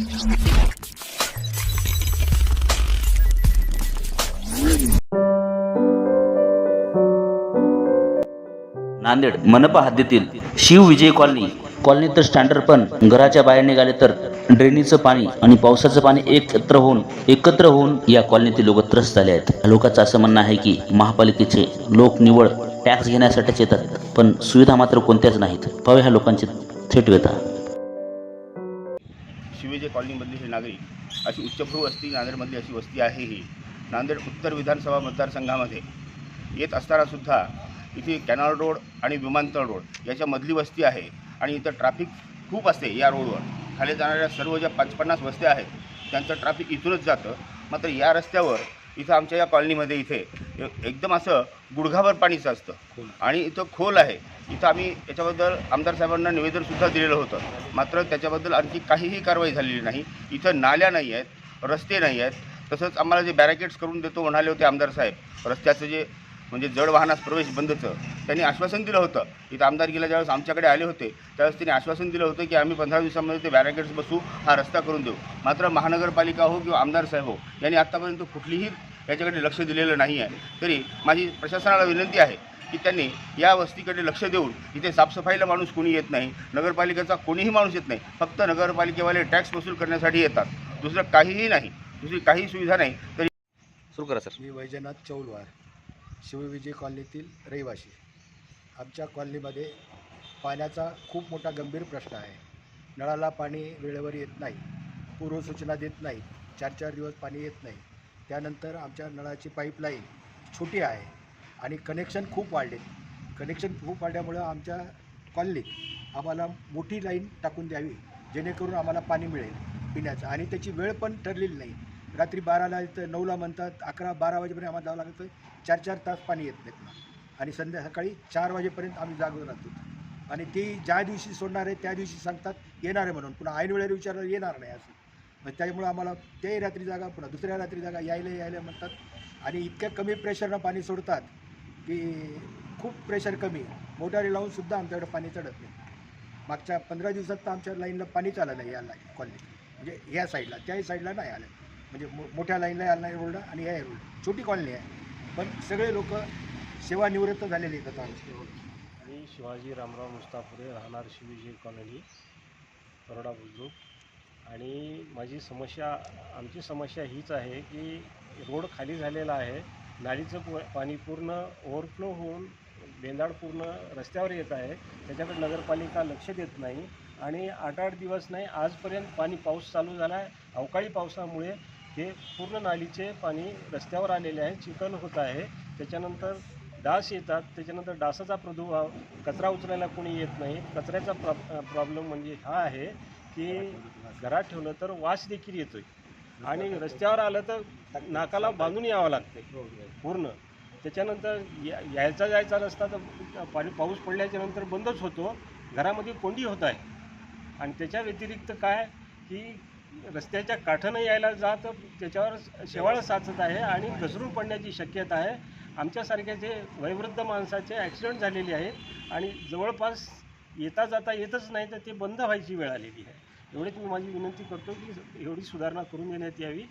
नांदेड मनपा हद्दीतील Shiv Vijay colony. Colony तर स्टँडर्ड पण. घराच्या बाहेर निघाले तर ड्रेनेजचं पाणी आणि पावसाचं पाणी एकत्र होऊन एकत्र होऊन या कॉलनीतील लोक त्रस्त झाले आहेत. लोकांचं असं म्हणणं आहे की महापालिकेचे लोक निवड टॅक्स घेण्यासाठीच येतात पण सुविधा मात्र कोणत्याच नाहीत. पाहूया ह्या लोकांची थेट व्यथा. शिवेजे कॉलनीमधली हे नागरिक अशी उच्चभ्रू वस्ती नांदेडमधली अशी वस्ती आहे ही. नांदेड उत्तर विधानसभा मतदारसंघामध्ये येत असतानासुद्धा इथे कॅनॉल रोड आणि विमानतळ रोड याच्या मधली वस्ती आहे आणि इथं ट्रॅफिक खूप असते या रोडवर. खाली जाणाऱ्या सर्व ज्या पाच पन्नास वस्त्या आहेत त्यांचं ट्रॅफिक इथूनच जातं. मात्र या रस्त्यावर इथं आमच्या या कॉलनीमध्ये इथे एकदम असं गुडघाभर पाणीचं असतं. आणि इथं खोल आहे. इथं आम्ही याच्याबद्दल आमदार साहेबांना निवेदनसुद्धा दिलेलं होतं. मात्र त्याच्याबद्दल आणखी काहीही कारवाई झालेली नाही. इथं नाल्या नाही आहेत रस्ते नाही आहेत. तसंच आम्हाला जे बॅरिकेड्स करून देतो म्हणाले होते आमदार साहेब रस्त्याचं जे म्हणजे जड वाहनास प्रवेश बंदचं त्यांनी आश्वासन दिलं होतं. इथं आमदारकीला ज्यावेळेस आमच्याकडे आले होते त्यावेळेस त्यांनी आश्वासन दिलं होतं की आम्ही पंधरा दिवसामध्ये ते बॅरिकेड्स बसू हा रस्ता करून देऊ. मात्र महानगरपालिका हो किंवा आमदार साहेब हो यांनी आत्तापर्यंत कुठलीही याच्याकडे लक्ष दिलेलं नाही आहे तरी माझी प्रशासनाला विनंती आहे की त्यांनी या वस्तीकडे लक्ष देऊन इथे साफसफाईला माणूस कोणी येत नाही नगरपालिकेचा कोणीही माणूस येत नाही फक्त नगरपालिकेवाले टॅक्स वसूल करण्यासाठी येतात. दुसरं काहीही नाही दुसरी काही सुविधा नाही तरी सुरू करा सर. मी वैजनाथ चौलवार शिवविजय कॉलनीतील रहिवासी. आमच्या कॉलनीमध्ये पाण्याचा खूप मोठा गंभीर प्रश्न आहे. नळाला पाणी वेळेवर येत नाही पूर्वसूचना देत नाही चार चार दिवस पाणी येत नाही. त्यानंतर आमच्या नळाची पाईपलाईन छोटी आहे आणि कनेक्शन खूप वाढले. कनेक्शन खूप वाढल्यामुळं आमच्या कॉलनीत आम्हाला मोठी लाईन टाकून द्यावी जेणेकरून आम्हाला पाणी मिळेल पिण्याचं. आणि त्याची वेळ पण ठरलेली नाही. रात्री बाराला तर नऊला म्हणतात अकरा बारा वाजेपर्यंत आम्हाला जावं लागतं. चार चार तास पाणी येत नाही. आणि संध्या सकाळी चार वाजेपर्यंत आम्ही जागून राहतो. आणि ती ज्या दिवशी सोडणार आहे त्या दिवशी सांगतात येणार आहे म्हणून. पुन्हा ऐन वेळेला विचारलं येणार नाही असं. मग त्यामुळं आम्हाला ते रात्री जागा पुन्हा दुसऱ्या रात्री जागा यायला यायला म्हणतात. आणि इतक्या कमी प्रेशरनं पाणी सोडतात की खूप प्रेशर कमी. मोटारी लावूनसुद्धा आमच्याकडं आमच्याकडे पाणी चढत नाही. मागच्या पंधरा दिवसात तर आमच्या लाईनला पाणी आलं नाही या लाईन कॉलनीत म्हणजे ह्या साईडला त्याही साईडला नाही आलं. म्हणजे मो मोठ्या लाईनला आलं नाही रोडला आणि या रोड छोटी कॉलनी आहे. पण सगळे लोक सेवानिवृत्त झालेले आहेत आता मी शिवाजी रामराव मुस्तापुरे राहणार शिवजी कॉलनी बरोडा बुजुर्ग. आणि माझी समस्या आमची समस्या हीच आहे की रोड खाली झालेला आहे. नालीचं पु पाणी पूर्ण ओव्हरफ्लो होऊन बेंदाड पूर्ण रस्त्यावर येत आहे. त्याच्याकडे नगरपालिका लक्ष देत नाही आणि आठ आठ दिवस नाही आजपर्यंत पाणी पाऊस चालू झाला आहे अवकाळी पावसामुळे हे पूर्ण नालीचे पाणी रस्त्यावर आलेले आहे चिखल होत आहे. त्याच्यानंतर डास येतात. त्याच्यानंतर डासाचा प्रादुर्भाव कचरा उचलायला कोणी येत नाही. कचऱ्याचा प्रॉ प्रॉब्लेम म्हणजे हा आहे ते घरात ठेवलं तर वास देखील येतोय. आणि रस्त्यावर आलं तर नाकाला बांधून यावं लागते पूर्ण. त्याच्यानंतर या यायचा जायचा रस्ता तर पाणी पाऊस पडल्याच्या नंतर बंदच होतो. घरामध्ये कोंडी होत आहे. आणि त्याच्या व्यतिरिक्त काय की रस्त्याच्या काठानं यायला जात त्याच्यावर शेवाळं साचत आहे आणि घसरून पडण्याची शक्यता आहे. आमच्यासारख्या जे वयवृद्ध माणसाचे ॲक्सिडेंट झालेले आहेत आणि जवळपास येता जाता येतच नाही तर ते बंद व्हायची वेळ आलेली आहे. एवढीच मी माझी विनंती करतो की एवढी सुधारणा करून देण्यात यावी.